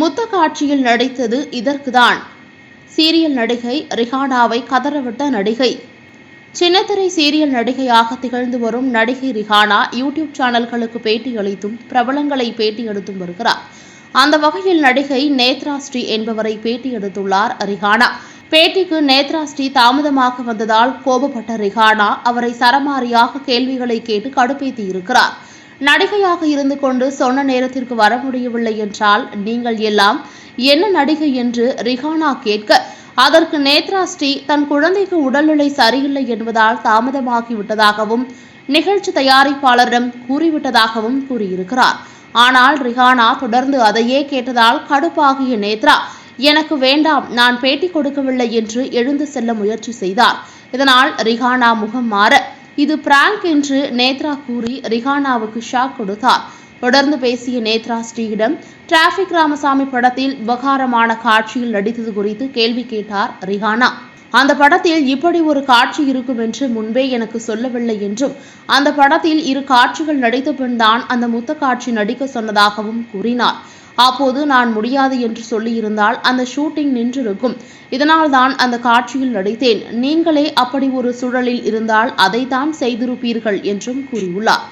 முத்த காட்சியில் நடித்தது இதற்குதான். சீரியல் நடிகை ரிஹானாவை கதறவிட்ட நடிகை. சின்னத்திரை சீரியல் நடிகையாக திகழ்ந்து வரும் நடிகை ரிஹானா யூடியூப் சேனல்களுக்கு பேட்டியளித்தும் பிரபலங்களை பேட்டி எடுத்தும் வருகிறார். அந்த வகையில் நடிகை நேத்ரா ஸ்ரீ என்பவரை பேட்டி எடுத்துள்ளார் ரிஹானா. பேட்டிக்கு நேத்ரா ஸ்ரீ தாமதமாக வந்ததால் கோபப்பட்ட ரிஹானா அவரை சரமாரியாக கேள்விகளை கேட்டு கடுப்பேத்தி இருக்கிறார். நடிகையாக இருந்து கொண்டு சொன்ன நேரத்திற்கு வர முடியவில்லை என்றால் நீங்கள் எல்லாம் என்ன நடிகை என்று ரிஹானா கேட்க அதற்கு நேத்ரா ஸ்ரீ தன் குழந்தைக்கு உடல்நிலை சரியில்லை என்பதால் தாமதமாகிவிட்டதாகவும் நிகழ்ச்சி தயாரிப்பாளரிடம் கூறிவிட்டதாகவும் கூறியிருக்கிறார். ஆனால் ரிஹானா தொடர்ந்து அதையே கேட்டதால் கடுப்பாகிய நேத்ரா எனக்கு வேண்டாம் நான் பேட்டி கொடுக்கவில்லை என்று எழுந்து செல்ல முயற்சி செய்தார். இதனால் ரிஹானா முகம் மாற இது பிராங்க் என்று நேத்ரா கூறி ரிஹானாவுக்கு ஷாக் கொடுத்தார். தொடர்ந்து பேசிய நேத்ரா ஸ்ரீயிடம் டிராபிக் ராமசாமி படத்தில் விவகாரமான காட்சியில் நடித்தது குறித்து கேள்வி கேட்டார் ரிஹானா. அந்த படத்தில் இப்படி ஒரு காட்சி இருக்கும் என்று முன்பே எனக்கு சொல்லவில்லை என்றும் அந்த படத்தில் இரு காட்சிகள் நடித்த பின்தான் அந்த முத்த காட்சி நடிக்க சொன்னதாகவும் கூறினார். அப்போது நான் முடியாது என்று சொல்லியிருந்தால் அந்த ஷூட்டிங் நின்றிருக்கும். இதனால் தான் அந்த காட்சியில் நடித்தேன். நீங்களே அப்படி ஒரு சூழலில் இருந்தால் அதைத்தான் செய்திருப்பீர்கள் என்றும் கூறியுள்ளார்.